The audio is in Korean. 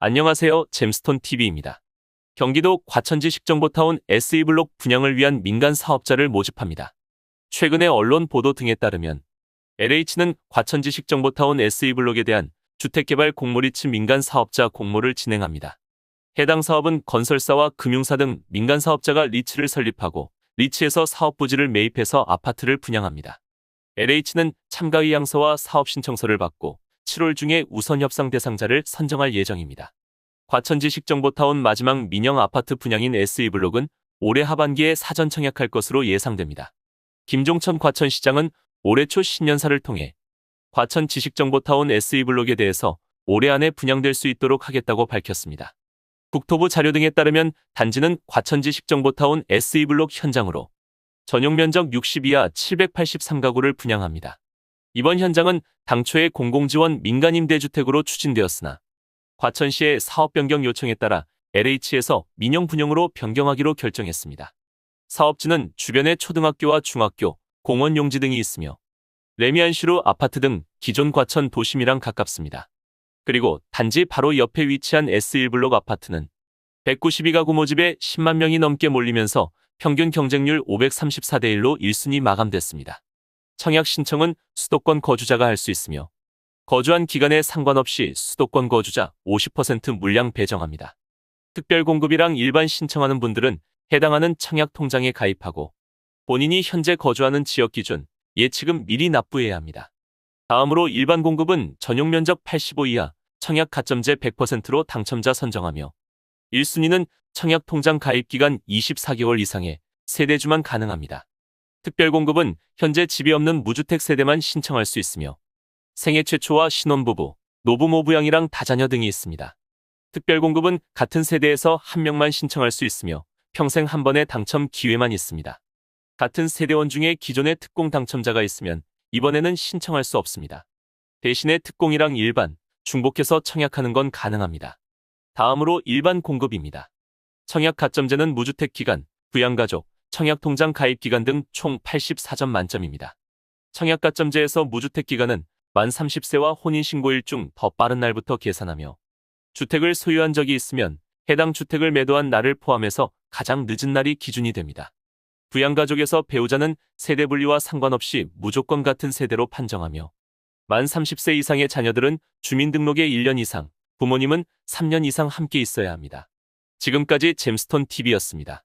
안녕하세요. 잼스톤 TV입니다. 경기도 과천지 식정보타운 SE블록 분양을 위한 민간 사업자를 모집합니다. 최근의 언론 보도 등에 따르면 LH는 과천지 식정보타운 SE블록에 대한 주택개발 공모리츠 민간 사업자 공모를 진행합니다. 해당 사업은 건설사와 금융사 등 민간 사업자가 리츠를 설립하고 리츠에서 사업 부지를 매입해서 아파트를 분양합니다. LH는 참가 의향서와 사업 신청서를 받고 7월 중에 우선 협상 대상자를 선정할 예정입니다. 과천지 식정보타운 마지막 민영 아파트 분양인 SE블록은 올해 하반기에 사전 청약할 것으로 예상됩니다. 김종천 과천시장은 올해 초 신년사를 통해 과천 지식정보타운 SE블록에 대해서 올해 안에 분양될 수 있도록 하겠다고 밝혔습니다. 국토부 자료 등에 따르면 단지는 과천지 식정보타운 SE블록 현장으로 전용 면적 62하 783가구를 분양합니다. 이번 현장은 당초에 공공지원 민간 임대주택으로 추진되었으나 과천시의 사업 변경 요청에 따라 LH에서 민영 분양으로 변경하기로 결정했습니다. 사업지는 주변에 초등학교와 중학교, 공원 용지 등이 있으며 레미안시루 아파트 등 기존 과천 도심이랑 가깝습니다. 그리고 단지 바로 옆에 위치한 S1블록 아파트는 192가구 모집에 10만 명이 넘게 몰리면서 평균 경쟁률 534대 1로 1순위 마감됐습니다. 청약 신청은 수도권 거주자가 할 수 있으며 거주한 기간에 상관없이 수도권 거주자 50% 물량 배정합니다. 특별 공급이랑 일반 신청하는 분들은 해당하는 청약 통장에 가입하고 본인이 현재 거주하는 지역 기준 예치금 미리 납부해야 합니다. 다음으로 일반 공급은 전용 면적 85 이하 청약 가점제 100%로 당첨자 선정하며 1순위는 청약 통장 가입 기간 24개월 이상의 세대주만 가능합니다. 특별 공급은 현재 집이 없는 무주택 세대만 신청할 수 있으며 생애 최초와 신혼부부, 노부모 부양이랑 다자녀 등이 있습니다. 특별 공급은 같은 세대에서 한 명만 신청할 수 있으며 평생 한 번의 당첨 기회만 있습니다. 같은 세대원 중에 기존의 특공 당첨자가 있으면 이번에는 신청할 수 없습니다. 대신에 특공이랑 일반, 중복해서 청약하는 건 가능합니다. 다음으로 일반 공급입니다. 청약 가점제는 무주택 기간, 부양가족, 청약통장 가입 기간 등 총 84점 만점입니다. 청약 가점제에서 무주택 기간은 만 30세와 혼인신고일 중 더 빠른 날부터 계산하며 주택을 소유한 적이 있으면 해당 주택을 매도한 날을 포함해서 가장 늦은 날이 기준이 됩니다. 부양가족에서 배우자는 세대 분리와 상관없이 무조건 같은 세대로 판정하며 만 30세 이상의 자녀들은 주민등록에 1년 이상, 부모님은 3년 이상 함께 있어야 합니다. 지금까지 잼스톤 TV였습니다.